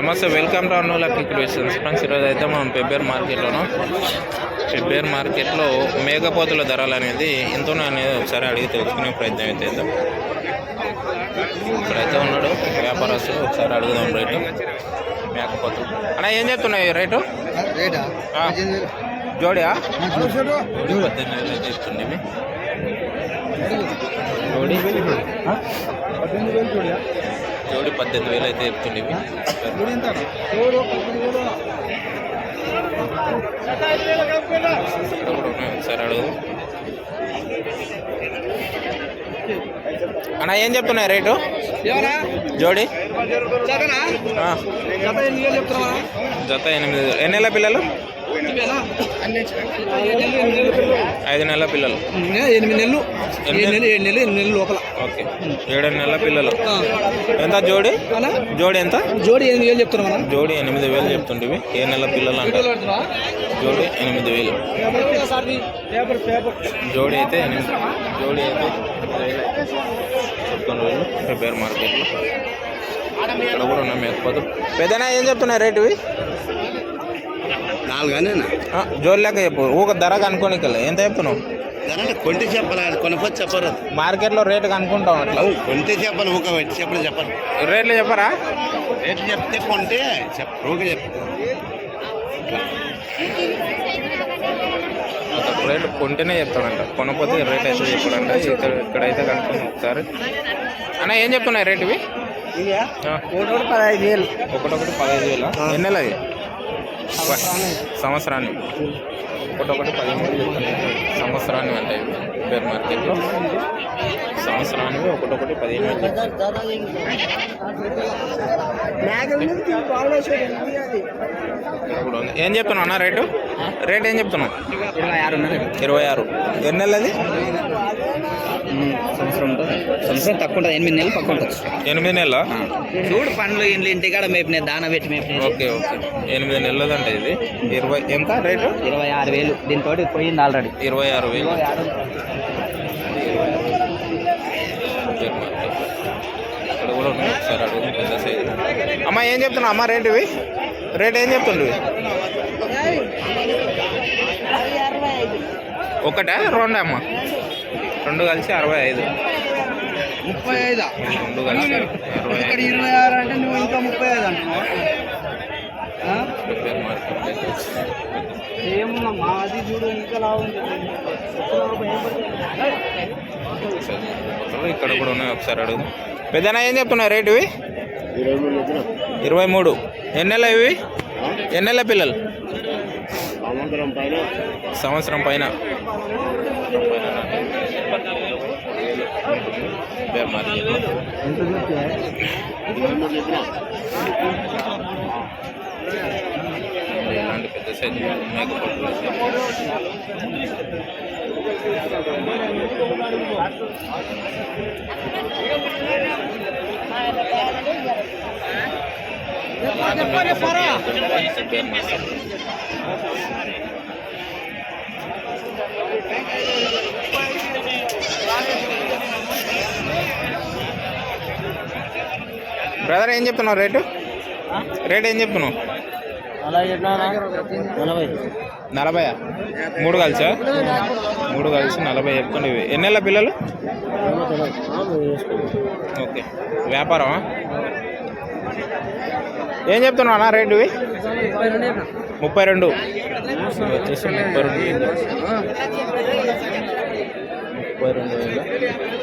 నమస్తే welcome to అన్నోలా creations friends ఈరోజు అయితే మనం పెబ్బేర్ మార్కెట్లోను పెబ్బేర్ మార్కెట్లో మేకపోతుల ధరలు అనేది ఎంతనో అనేది ఒకసారి అడిగి తెలుసుకునే ప్రయత్నం అయితే చేద్దాం. ఇక్కడైతే ఉన్నాడు వ్యాపారస్తులు ఒకసారి అడుగుదాం రేటు. మేకపోతులు అన్న ఏం చెప్తున్నాయి రేటు. జోడియా? పద్దెనిమిది. జోడి జోడి పద్దెనిమిది వేలు అయితే ఉన్నాయి? ఒకసారి అడుగు. అన్న ఏం చెప్తున్నాయి రేటు? జోడి? జత ఎనిమిది వేలు. ఎన్ని నెలల పిల్లలు? ఐదు నెలల పిల్లలు. ఎనిమిది నెలలు. ఎనిమిది ఏడు నెలలు ఏడు నెలలు ఎనిమిది నెలలు లోపల. ఓకే. ఏడు నెలల పిల్లలు. ఎంత జోడి? జోడి ఎంత? జోడి ఎనిమిది వేలు చెప్తున్నావా జోడి ఎనిమిది వేలు చెప్తుంటివి ఏ నెల పిల్లలు అంటారు? జోడి ఎనిమిది వేలు. జోడి అయితే ఎనిమిది జోడి అయితే వేలు. చెప్తున్న వేలు రిపేర్ మార్కెట్లో. ఇక్కడ కూడా ఉన్నాయి మేకపోతే. పెద్దనా ఏం చెప్తున్నాయి రేటు ఇవి నాలుగానే ఆ, జోడి లెక్క చెప్పు. ఊక ధర కనుక్కోనికలే. ఎంత చెప్తున్నావు? అంటే కొంటే చెప్పాలి కొనపతి చెప్పరు మార్కెట్లో రేటు కనుక్కుంటాం అట్లా. కొంటే చెప్పాలి ఊక చెప్పలు చెప్పరు. రేట్లు చెప్పరా? రేట్లు చెప్తే కొంటే చెప్ప ఊక చెప్పు. రేటు కొంటేనే చెప్తాడంట. కొనపోతే రేట్ అయితే చెప్పాడంట. ఇక్కడ ఇక్కడైతే కనుక్కున్నాం ఒకసారి. అన్న ఏం చెప్తున్నాయి రేటు ఇవి ఆ, ఒకటి పదహైదు వేలు. ఒకటొకటి పదహైదు వేల? ఎన్ని నెలది సంవత్సరాన్ని ఒకటొకటి పదిహేను చెప్తున్నాయి సంవత్సరాన్ని అంటే పేరు మార్కెట్లో సంవత్సరానికి ఒకటొకటి పదిహేను ఉంది. ఏం చెప్తున్నావు అన్న రేటు? రేట్ ఏం చెప్తున్నావు ఇరవై ఆరు. ఎన్ని నెలది సంవత్సరం ఉంటుంది సంవత్సరం తక్కువ ఉంటుంది ఎనిమిది నెలలు పక్క ఉంటుంది ఎనిమిది నెలల చూడు పండ్లు ఇండ్లు ఇంటికాడ మేపినాయి దాన పెట్టి మేపినాయి ఓకే ఓకే. ఎనిమిది నెలలది అంటే ఇది. ఇరవై ఎంత రేటు? ఇరవై ఆరు వేలు. దీంతో పోయింది ఆల్రెడీ ఇరవై ఆరు వేలు. ఇక్కడ కూడా ఒకసారి పెద్ద సైజు. అమ్మ ఏం చెప్తున్నావు? అమ్మ రేట్ ఇవి రేట్ ఏం చెప్తుండ్రు ఇవి? ఒకటా? రెండా అమ్మ రెండు కలిసి అరవై ఐదు ముప్పై ఐదు రెండు కలిసి అరవై ఇరవై ఆరు అంటే నువ్వు ఇంకా ముప్పై ఐదు అంటున్నావు చూడు ఇంకా ఇక్కడ కూడా ఉన్నాయి ఒకసారి అడుగు. పెద్దనా ఏం చెప్తున్నావు రేటు ఇవి? ఇరవై మూడు ఎన్నెల ఇవి? ఎన్నెల పిల్లలు? సంవత్సరం పైన మార్కెట్లో. ఇలాంటి పెద్ద సైజు మార్కెట్. బ్రదర్ ఏం చెప్తున్నావు రేటు? రేట్ ఏం చెప్తున్నావు? నలభై. మూడు కలిసా? మూడు కలిసి నలభై చెప్తుండే ఇవి ఎన్ని నెలల పిల్లలు? ఓకే. వ్యాపారమా? ఏం చెప్తున్నావు అన్న రేటు ఇవి ముప్పై రెండు. వచ్చేసి ముప్పై రెండు ముప్పై రెండు వేలు.